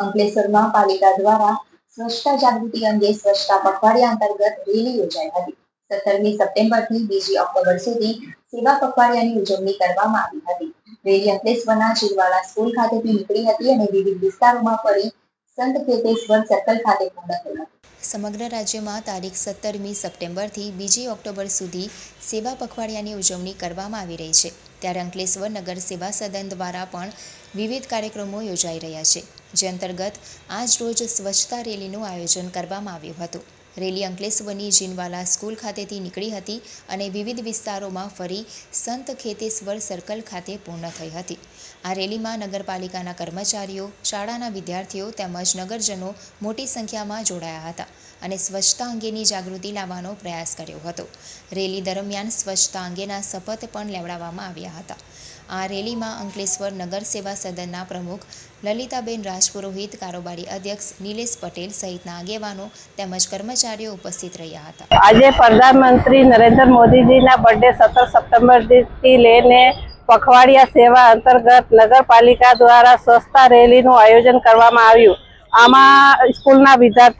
અંકલેશ્વરમાં પાલિકા દ્વારા સ્વચ્છતા જાગૃતિ અંગે સ્વચ્છતા પખવાડિયા અંતર્ગત રેલી યોજાઈ હતી. સત્તરમી સપ્ટેમ્બરથી બીજી ઓક્ટોબર સુધી સેવા પખવાડિયાની ઉજવણી કરવામાં આવી હતી. રેલી અંકલેશ્વરના ચીરવાડા સ્કૂલ ખાતેથી નીકળી હતી અને વિવિધ વિસ્તારોમાં ફરી સંત કેતેશ્વર સર્કલ ખાતે પૂર્ણ થઈ હતી. સમગ્ર રાજ્યમાં તારીખ સત્તરમી સપ્ટેમ્બરથી બીજી ઓક્ટોબર સુધી સેવા પખવાડિયાની ઉજવણી કરવામાં આવી રહી છે. ત્યારે અંકલેશ્વર નગર સેવા સદન દ્વારા પણ વિવિધ કાર્યક્રમો યોજાઈ રહ્યા છે. જે અંતર્ગત આજ રોજ સ્વચ્છતા રેલીનું આયોજન કરવામાં આવ્યું હતું. રેલી અંકલેશ્વરની જીનવાલા સ્કૂલ ખાતેથી નીકળી હતી અને વિવિધ વિસ્તારોમાં ફરી સંત ખેતેશ્વર સર્કલ ખાતે પૂર્ણ થઈ હતી. આ રેલીમાં નગરપાલિકાના કર્મચારીઓ, શાળાના વિદ્યાર્થીઓ તેમજ નગરજનો મોટી સંખ્યામાં જોડાયા હતા અને સ્વચ્છતા અંગેની જાગૃતિ લાવવાનો પ્રયાસ કર્યો હતો. રેલી દરમિયાન સ્વચ્છતા અંગેના શપથ પણ લેવડાવવામાં આવ્યા હતા. આ રેલીમાં અંકલેશ્વર નગર સેવા સદનના પ્રમુખ લલિતાબેન રાજપુરોહિત, કારોબારી અધ્યક્ષ નિલેશ પટેલ સહિતના આગેવાનો તેમજ કર્મચારીઓ ઉપસ્થિત રહ્યા હતા. આજે પ્રધાનમંત્રી નરેન્દ્ર મોદીજીના બર્થડે સત્તર સપ્ટેમ્બરથી લઈને પખવાડિયા સેવા અંતર્ગત નગરપાલિકા દ્વારા સ્વચ્છતા રેલીનું આયોજન કરવામાં આવ્યું. આમાં સ્કૂલના વિદ્યાર્થીઓ